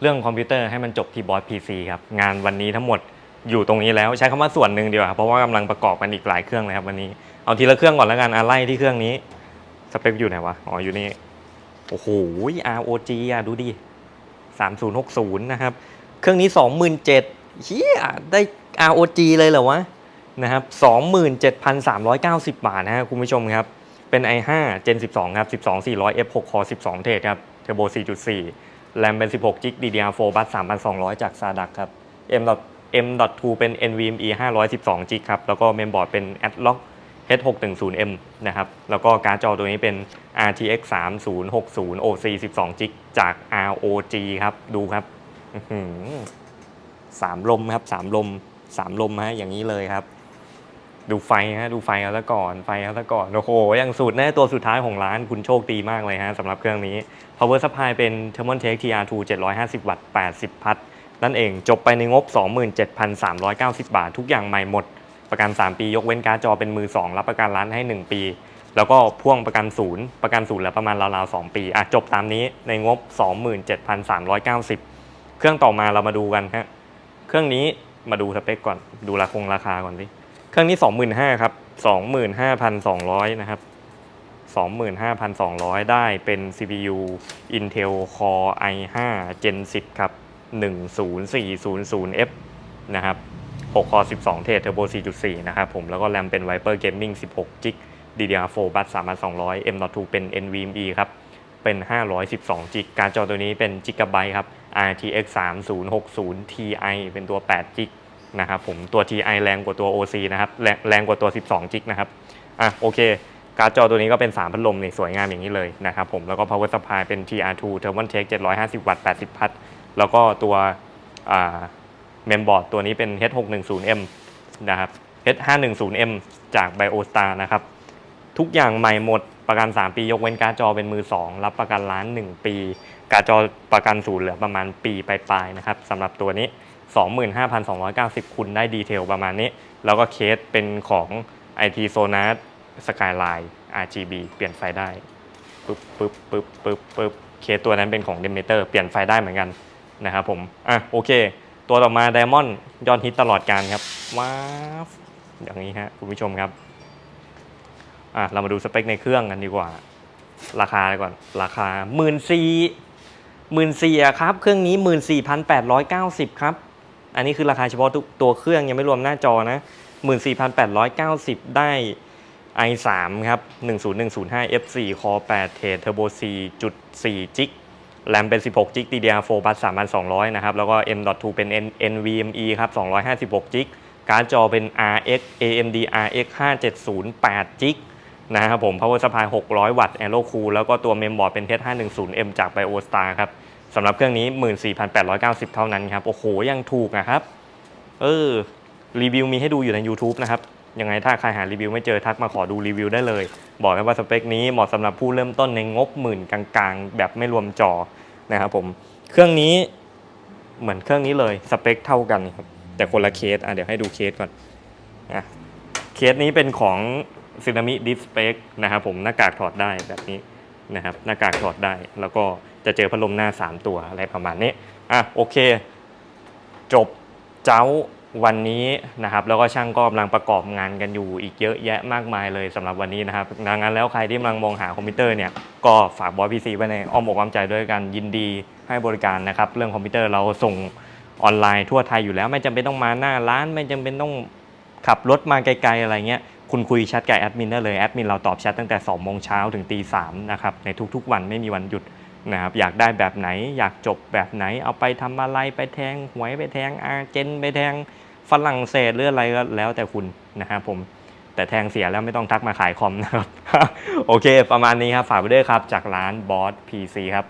เรื่องคอมพิวเตอร์ให้มันจบที่บอส PC ครับ งานวันนี้ทั้งหมดอยู่ตรงนี้แล้วใช้คำว่าส่วนหนึ่งเดีกว่าเพราะว่ากำลังประกอบกันอีกหลายเครื่องเลยครับวันนี้เอาทีละเครื่องก่อนแล้วกันอะไล่ที่เครื่องนี้สเปคอยู่ไหนวะอ๋ออยู่นี่โอ้โห ROG อะดูดิ3060 นะครับ เครื่องนี้ 27,000เฮียได้ ROG เลยเหรอวะนะครับ27,390 บาทนะครับคุณผู้ชมครับ เป็น i5 Gen 12 ครับ 12400 F 6 Core 12 เทรดครับ Turbo 4.4 แรมเป็น 16จิก DDR4 บัส3,200 จาก SADAC ครับ M. M.2 เป็น NVMe 512จิกครับ แล้วก็เมมบอร์ดเป็น Atlock H610M นะครับ แล้วก็การ์ดจอตัวนี้เป็น RTX 3060 OC 12จิกจาก ROG ครับ ดูครับอื้อหือสามลมครับสามลมสามลมฮะอย่างนี้เลยครับ ดูไฟฮะดูไฟเอาซะก่อนไฟเอาซะก่อนโอ้โหอย่างสุดแน่ตัวสุดท้ายของร้านคุณโชคดีมากเลยฮะสำหรับเครื่องนี้ power supply เป็น Thermaltake TR2 750 วัตต์ 80 พัทนั่นเองจบไปในงบ 27,390 บาท ทุกอย่างใหม่หมด ประกัน 3 ปี ยกเว้นการ์ดจอเป็นมือ 2 รับประกันร้านให้ 1 ปี แล้วก็พ่วงประกันศูนย์ประกันศูนย์แล้วประมาณราวๆ 2 ปีอะจบตามนี้ในงบ 27,390 เครื่องต่อมาเรามาดูกันฮะเครื่องนี้มาดูสเปคก่อนดูราคงราคาก่อนสิ เครื่องนี้ 25,000ครับ 25,200 นะครับ 25,200 ได้เป็น CPU Intel Core i5 Gen 10 ครับ 10400F นะครับ 6 Core 12 เทรด Turbo 4.4 นะครับผม แล้วก็แรมเป็น Viper Gaming 16 GB DDR4 บัส3,200 M.2 เป็น NVMe ครับ เป็น 512 GB การ์ดจอตัวนี้เป็น Gigabyte ครับ RTX 3060 Ti เป็นตัว8 GB นะครับผมตัว TI แรงกว่าตัว OC นะครับแรงแรงกว่าตัว 12 จิกนะครับอะโอเค การ์ดจอตัวนี้ก็เป็น 3 พัดลมนี่สวยงามอย่างนี้เลยนะครับผมแล้วก็ power supply เป็น TR2 Thermaltake 750 วัตต์ 80 พัทแล้วก็ตัวอ่าเมมบอร์ดตัวนี้เป็น H610M นะครับ H510M จาก BioStar นะครับ ทุกอย่างใหม่หมดประกัน 3 ปียกเว้นการ์ดจอเป็นมือ 2 รับประกันล้าน 1 ปี การจอประกันศูนย์เหลือประมาณปีปลายๆนะครับสำหรับตัวนี้ 25,290 คุณได้ดีเทลประมาณนี้ แล้วก็เคสเป็นของ IT Sonar Skyline RGB เปลี่ยนไฟได้ปึ๊บปึ๊บปึ๊บปึ๊บปึ๊บเคสตัวนั้นเป็นของ Demeter เปลี่ยนไฟได้เหมือนกันนะครับผม อะโอเค ตัวต่อมา Diamond ยอดฮิตตลอดการครับว้าวอย่างนี้ฮะคุณผู้ชมครับอะเรามาดูสเปคในเครื่องกันดีกว่า ราคาก่อน ราคา1 4 0 0 หมื่นสี่ครับ เครื่องนี้หมื่นสี่พันแปดร้อยเก้าสิบครับ อันนี้คือราคาเฉพาะตัวเครื่องยังไม่รวมหน้าจอนะหมื่นสี่พันแปดร้อยเก้าสิบได้ i3 ครับ 10105 F4 Core 8 t e Turbo C จุด4จิกแรมเป็น 16จิก DDR4 บัส3200 นะครับ แล้วก็ M.2 เป็น NVMe ครับ 256จิก การ์ดจอเป็น RX AMD RX 5708จิก นะครับผม power supply 600 วัตต์ Aero Cool แล้วก็ตัวเมมบอร์ดเป็น H510M จาก BioStar ครับสำหรับเครื่องนี้ 14,890 เท่านั้นครับ โอ้โห ยังถูกนะครับ เออ รีวิวมีให้ดูอยู่ใน YouTube นะครับ ยังไงถ้าใครหารีวิวไม่เจอทักมาขอดูรีวิวได้เลย บอกเลยว่าสเปคนี้เหมาะสำหรับผู้เริ่มต้นในงบหมื่นกลางๆ แบบไม่รวมจอนะครับผม เครื่องนี้เหมือนเครื่องนี้เลยสเปคเท่ากันครับแต่คนละเคสอะเดี๋ยวให้ดูเคสก่อนอะเคสนี้เป็นของ z นามิดิสเปกนะครับผมหน้ากากถอดได้แบบนี้นะครับหน้ากากถอดได้ แล้วก็จะเจอพัดลมหน้า 3 ตัวอะไรประมาณนี้อะโอเค จบเจ้าวันนี้นะครับแล้วก็ช่างก็กำลังประกอบงานกันอยู่อีกเยอะแยะมากมายเลยสำหรับวันนี้นะครับดังนั้นแล้วใครที่กำลังมองหาคอมพิวเตอร์เนี่ยก็ฝากบอสพีซีไว้ในอ้อมอกอ้อมใจด้วยกันยินดีให้บริการนะครับเรื่องคอมพิวเตอร์เราส่งออนไลน์ทั่วไทยอยู่แล้ว ไม่จำเป็นต้องมาหน้าร้าน ไม่จำเป็นต้องขับรถมาไกลๆอะไรเงี้ย คุณคุยแชทกับแอดมินได้เลยแอดมินเราตอบแชทตั้งแต่2โมงเช้าถึงตีสามนะครับในทุกๆวันไม่มีวันหยุดนะครับอยากได้แบบไหนอยากจบแบบไหนเอาไปทำอะไรไปแทงหวยไปแทงอาเจนไปแทงฝรั่งเศสหรืออะไรก็แล้วแต่คุณนะครับผมแต่แทงเสียแล้วไม่ต้องทักมาขายคอมนะครับ โอเค ประมาณนี้ครับ ฝากไปด้วยครับ จากร้านบอส PC ครับ